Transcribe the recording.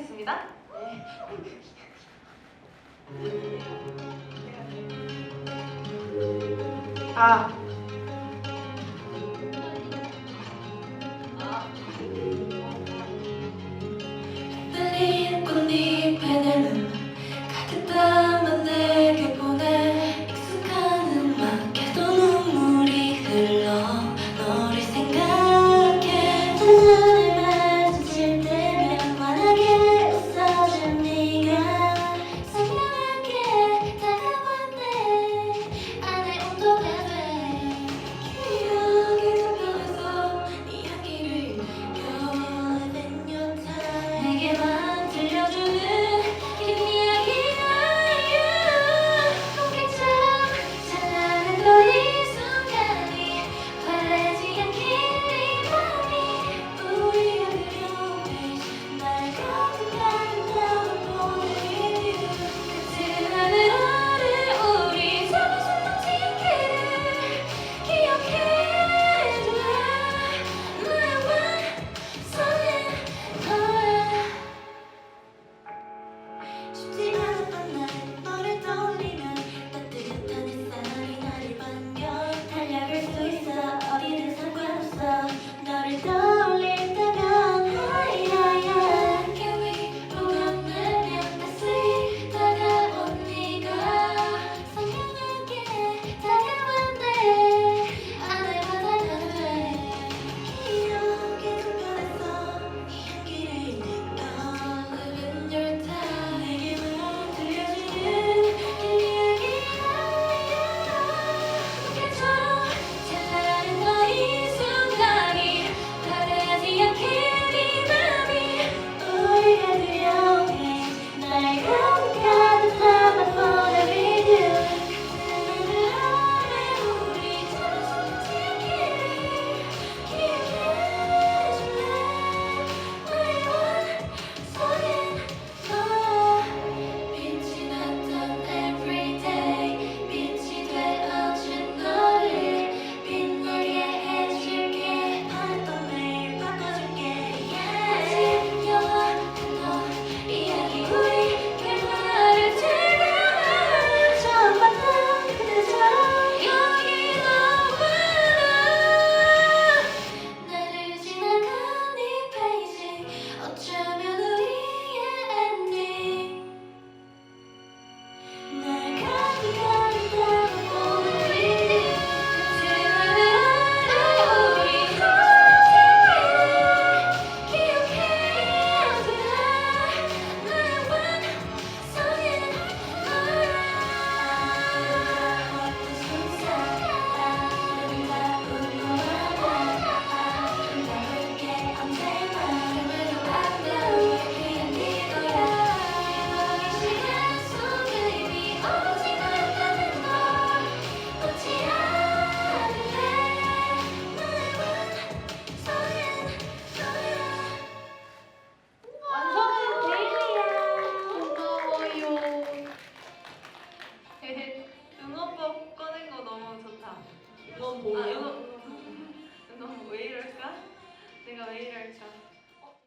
하겠습니다. 아. 너무 아, 너무, 아, 너무 왜 이럴까? 내가 왜 이럴까?